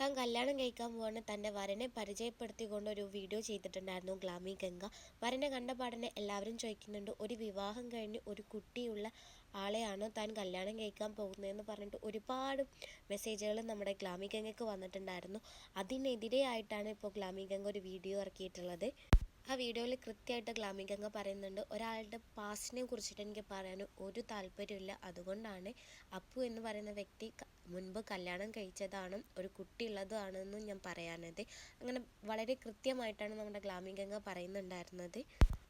താൻ കല്യാണം കഴിക്കാൻ പോവാണ്. തന്റെ വരനെ പരിചയപ്പെടുത്തിക്കൊണ്ട് ഒരു വീഡിയോ ചെയ്തിട്ടുണ്ടായിരുന്നു ഗ്ലാമി ഗംഗ. വരനെ കണ്ട പാടനെ എല്ലാവരും ചോദിക്കുന്നുണ്ട് ഒരു വിവാഹം കഴിഞ്ഞ് ഒരു കുട്ടിയുള്ള ആളെയാണ് താൻ കല്യാണം കഴിക്കാൻ പോകുന്നതെന്ന് പറഞ്ഞിട്ട് ഒരുപാട് മെസ്സേജുകൾ നമ്മുടെ ഗ്ലാമി ഗംഗയ്ക്ക് വന്നിട്ടുണ്ടായിരുന്നു. അതിനെതിരെയായിട്ടാണ് ഇപ്പോൾ ഗ്ലാമി ഗംഗ ഒരു വീഡിയോ ഇറക്കിയിട്ടുള്ളത്. ആ വീഡിയോയിൽ കൃത്യമായിട്ട് ഗ്ലാമി ഗംഗ പറയുന്നുണ്ട് ഒരാളുടെ പാസ്റ്റിനെ കുറിച്ചിട്ട് എനിക്ക് പറയാൻ ഒരു താല്പര്യമില്ല അതുകൊണ്ടാണ് അപ്പു എന്ന് പറയുന്ന വ്യക്തി മുൻപ് കല്യാണം കഴിച്ചതാണ് ഒരു കുട്ടി ഉള്ളതാണെന്നും ഞാൻ പറയാനത്. അങ്ങനെ വളരെ കൃത്യമായിട്ടാണ് നമ്മുടെ ഗ്ലാമി ഗംഗ പറയുന്നുണ്ടായിരുന്നത്.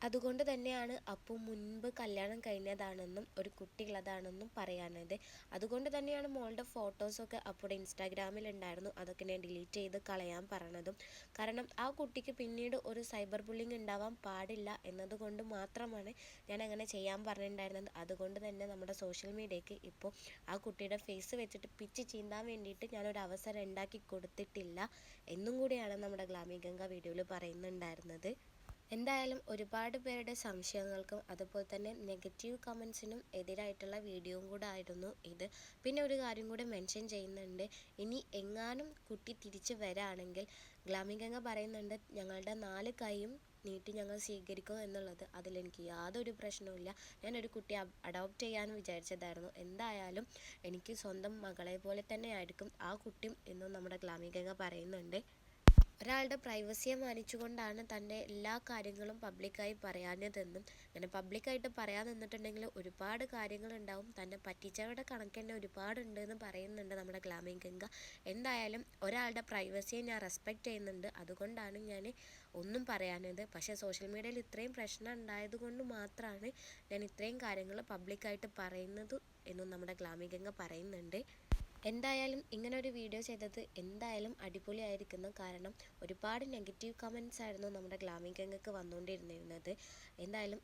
അതുകൊണ്ട് തന്നെയാണ് അപ്പു മുൻപ് കല്യാണം കഴിഞ്ഞതാണെന്നും ഒരു കുട്ടി ഉള്ളതാണെന്നും പറയാനത്. അതുകൊണ്ട് തന്നെയാണ് മോളുടെ ഫോട്ടോസൊക്കെ അപ്പുടെ ഇൻസ്റ്റാഗ്രാമിൽ ഉണ്ടായിരുന്നു അതൊക്കെ ഞാൻ ഡിലീറ്റ് ചെയ്ത് കളയാൻ പറഞ്ഞതും. കാരണം ആ കുട്ടിക്ക് പിന്നീട് ഒരു സൈബർ ബുള്ളിങ് ഉണ്ടാവാൻ പാടില്ല എന്നതുകൊണ്ട് മാത്രമാണ് ഞാൻ അങ്ങനെ ചെയ്യാൻ പറഞ്ഞിട്ടുണ്ടായിരുന്നത്. അതുകൊണ്ട് തന്നെ നമ്മുടെ സോഷ്യൽ മീഡിയയ്ക്ക് ഇപ്പോൾ ആ കുട്ടിയുടെ ഫേസ് വെച്ചിട്ട് പിച്ച് ചീന്താൻ വേണ്ടിയിട്ട് ഞാനൊരു അവസരം ഉണ്ടാക്കി കൊടുത്തിട്ടില്ല. എന്നും കൂടിയാണ് നമ്മുടെ ഗ്ലാമി ഗംഗ വീഡിയോയിൽ പറയുന്നുണ്ടായിരുന്നത്. എന്തായാലും ഒരുപാട് പേരുടെ സംശയങ്ങൾക്കും അതുപോലെ തന്നെ നെഗറ്റീവ് കമൻസിനും എതിരായിട്ടുള്ള വീഡിയോയും കൂടെ ആയിരുന്നു ഇത്. പിന്നെ ഒരു കാര്യം കൂടെ മെൻഷൻ ചെയ്യുന്നുണ്ട്. ഇനി എങ്ങാനും കുട്ടി തിരിച്ചു വരാണെങ്കിൽ ഗ്ലാമി ഗംഗ പറയുന്നുണ്ട് ഞങ്ങളുടെ നാല് കൈയും നീട്ടി ഞങ്ങൾ സ്വീകരിക്കും എന്നുള്ളത്. അതിലെനിക്ക് യാതൊരു പ്രശ്നവുമില്ല ഞാനൊരു കുട്ടിയെ അഡോപ്റ്റ് ചെയ്യാൻ വിചാരിച്ചതായിരുന്നു. എന്തായാലും എനിക്ക് സ്വന്തം മകളെ പോലെ തന്നെ ആയിരിക്കും ആ കുട്ടിയും എന്നും നമ്മുടെ ഗ്ലാമി ഗംഗ പറയുന്നുണ്ട്. ഒരാളുടെ പ്രൈവസിയെ മാനിച്ചുകൊണ്ടാണ് തന്റെ എല്ലാ കാര്യങ്ങളും പബ്ലിക്കായി പറയാഞ്ഞതെന്നും അങ്ങനെ പബ്ലിക്കായിട്ട് പറയാൻ നിന്നിട്ടുണ്ടെങ്കിൽ ഒരുപാട് കാര്യങ്ങളുണ്ടാവും തന്നെ പറ്റിച്ചവരുടെ കണക്ക് തന്നെ ഒരുപാടുണ്ട് എന്ന് പറയുന്നുണ്ട് നമ്മുടെ ഗ്ലാമി ഗംഗ. എന്തായാലും ഒരാളുടെ പ്രൈവസിയെ ഞാൻ റെസ്പെക്റ്റ് ചെയ്യുന്നുണ്ട്. അതുകൊണ്ടാണ് ഞാൻ ഒന്നും പറയാനത് പക്ഷേ സോഷ്യൽ മീഡിയയിൽ ഇത്രയും പ്രശ്നം ഉണ്ടായത് കൊണ്ട് മാത്രമാണ് ഞാൻ ഇത്രയും കാര്യങ്ങൾ പബ്ലിക്കായിട്ട് പറയുന്നത് എന്നും നമ്മുടെ ഗ്ലാമി ഗംഗ പറയുന്നുണ്ട്. എന്തായാലും ഇങ്ങനെ ഒരു വീഡിയോ ചെയ്തത് എന്തായാലും അടിപൊളിയായിരിക്കുന്നു. കാരണം ഒരുപാട് നെഗറ്റീവ് കമൻസ് ആയിരുന്നു നമ്മുടെ ഗ്ലാമി ഗംഗക്ക് വന്നുകൊണ്ടിരുന്നിരുന്നത് എന്തായാലും